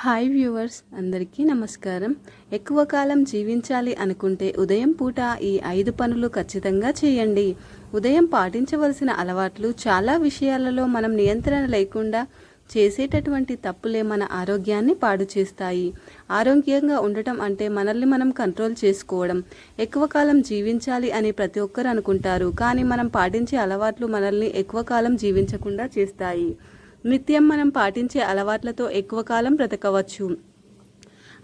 Hi viewers అందరికీ నమస్కారం. ఎక్కువ కాలం జీవించాలి అనుకుంటే ఉదయం పూట ఈ ఐదు పనులు ఖచ్చితంగా చేయండి. ఉదయం పాటించవలసిన అలవాట్లు చాలా విషయాలలో మనం నియంత్రణ లేకుండా చేసేటటువంటి తప్పులే మన ఆరోగ్యాన్ని పాడు చేస్తాయి. ఆరోగ్యంగా ఉండటం అంటే మనల్ని మనం కంట్రోల్ చేసుకోవడం. ఎక్కువ కాలం జీవించాలి అని ప్రతి ఒక్కరు అనుకుంటారు కానీ మనం పాటించే అలవాట్లు మనల్ని ఎక్కువ కాలం జీవించకుండా చేస్తాయి. నిత్యం మనం పాటించే అలవాట్లతో ఎక్కువ కాలం బ్రతకవచ్చు.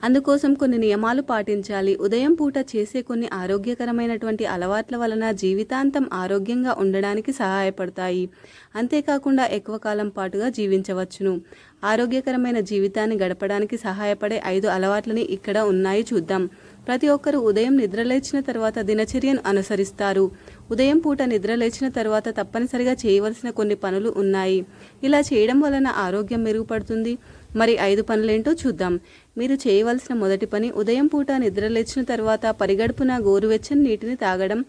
అందుకోసం కొన్ని నియమాలు పాటించాలి. ఉదయం పూట చేసే కొన్ని ఆరోగ్యకరమైనటువంటి అలవాట్ల వలన జీవితాంతం ఆరోగ్యంగా ఉండడానికి సహాయపడతాయి. అంతేకాకుండా ఎక్కువ కాలం పాటుగా జీవించవచ్చును. ఆరోగ్యకరమైన జీవితాన్ని గడపడానికి సహాయపడే ఐదు అలవాట్లని ఇక్కడ ఉన్నాయి చూద్దాం. ప్రతి ఒక్కరూ ఉదయం నిద్రలేచిన తర్వాత దినచర్యను అనుసరిస్తారు. ఉదయం పూట నిద్రలేచిన తర్వాత తప్పనిసరిగా చేయవలసిన కొన్ని పనులు ఉన్నాయి. ఇలా చేయడం వలన ఆరోగ్యం మెరుగుపడుతుంది. మరి ఐదు పనులేంటో చూద్దాం. మీరు చేయవలసిన మొదటి పని ఉదయం పూట నిద్రలేచిన తర్వాత పరిగడుపున గోరువెచ్చని నీటిని తాగడం.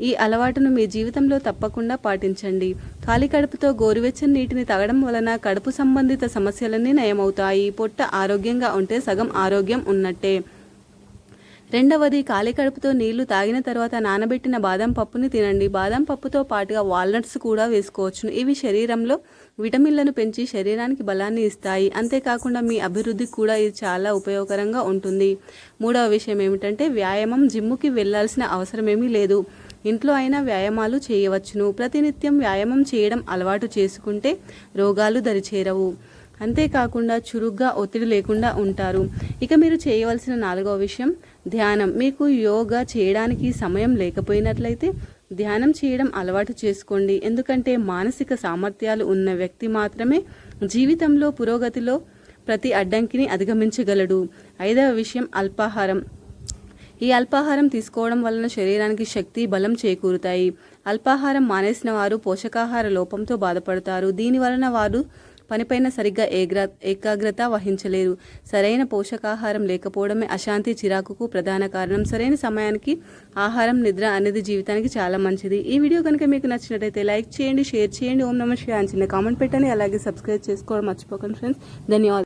ఈ అలవాటును మీ జీవితంలో తప్పకుండా పాటించండి. ఖాళీ కడుపుతో గోరువెచ్చని నీటిని తాగడం వలన కడుపు సంబంధిత సమస్యలన్నీ నయమవుతాయి. పొట్ట ఆరోగ్యంగా ఉంటే సగం ఆరోగ్యం ఉన్నట్టే. రెండవది ఖాళీ కడుపుతో నీళ్ళు తాగిన తర్వాత నానబెట్టిన బాదం పప్పుని తినండి. బాదం పప్పుతో పాటుగా వాల్నట్స్ కూడా వేసుకోవచ్చును. ఇవి శరీరంలో విటమిన్లను పెంచి శరీరానికి బలాన్ని ఇస్తాయి. అంతేకాకుండా మీ అభివృద్ధికి కూడా ఇది చాలా ఉపయోగకరంగా ఉంటుంది. మూడవ విషయం ఏమిటంటే వ్యాయామం జిమ్ముకి వెళ్ళాల్సిన అవసరమేమీ లేదు. ఇంట్లో అయినా వ్యాయామాలు చేయవచ్చును. ప్రతినిత్యం వ్యాయామం చేయడం అలవాటు చేసుకుంటే రోగాలు దరిచేరవు. అంతేకాకుండా చురుగ్గా ఒత్తిడి లేకుండా ఉంటారు. ఇక మీరు చేయవలసిన నాలుగవ విషయం ధ్యానం. మీకు యోగా చేయడానికి సమయం లేకపోయినట్లయితే ధ్యానం చేయడం అలవాటు చేసుకోండి. ఎందుకంటే మానసిక సామర్థ్యాలు ఉన్న వ్యక్తి మాత్రమే జీవితంలో పురోగతిలో ప్రతి అడ్డంకిని అధిగమించగలడు. ఐదవ విషయం అల్పాహారం. ఈ అల్పాహారం తీసుకోవడం వలన శరీరానికి శక్తి బలం చేకూరుతాయి. అల్పాహారం మానేసిన వారు పోషకాహార లోపంతో బాధపడతారు. దీని వలన వారు పనిపైన సరిగ్గా ఏగ్ర ఏకాగ్రత వహించలేరు. సరైన పోషకాహారం లేకపోవడమే అశాంతి చిరాకుకు ప్రధాన కారణం. సరైన సమయానికి ఆహారం నిద్ర అనేది జీవితానికి చాలా మంచిది. ఈ వీడియో కనుక మీకు నచ్చినట్లయితే లైక్ చేయండి షేర్ చేయండి. ఓం నమ అని చిన్న కామెంట్ పెట్టండి. అలాగే సబ్స్క్రైబ్ చేసుకోవడం మర్చిపోకండి ఫ్రెండ్స్. ధన్యవాదాలు.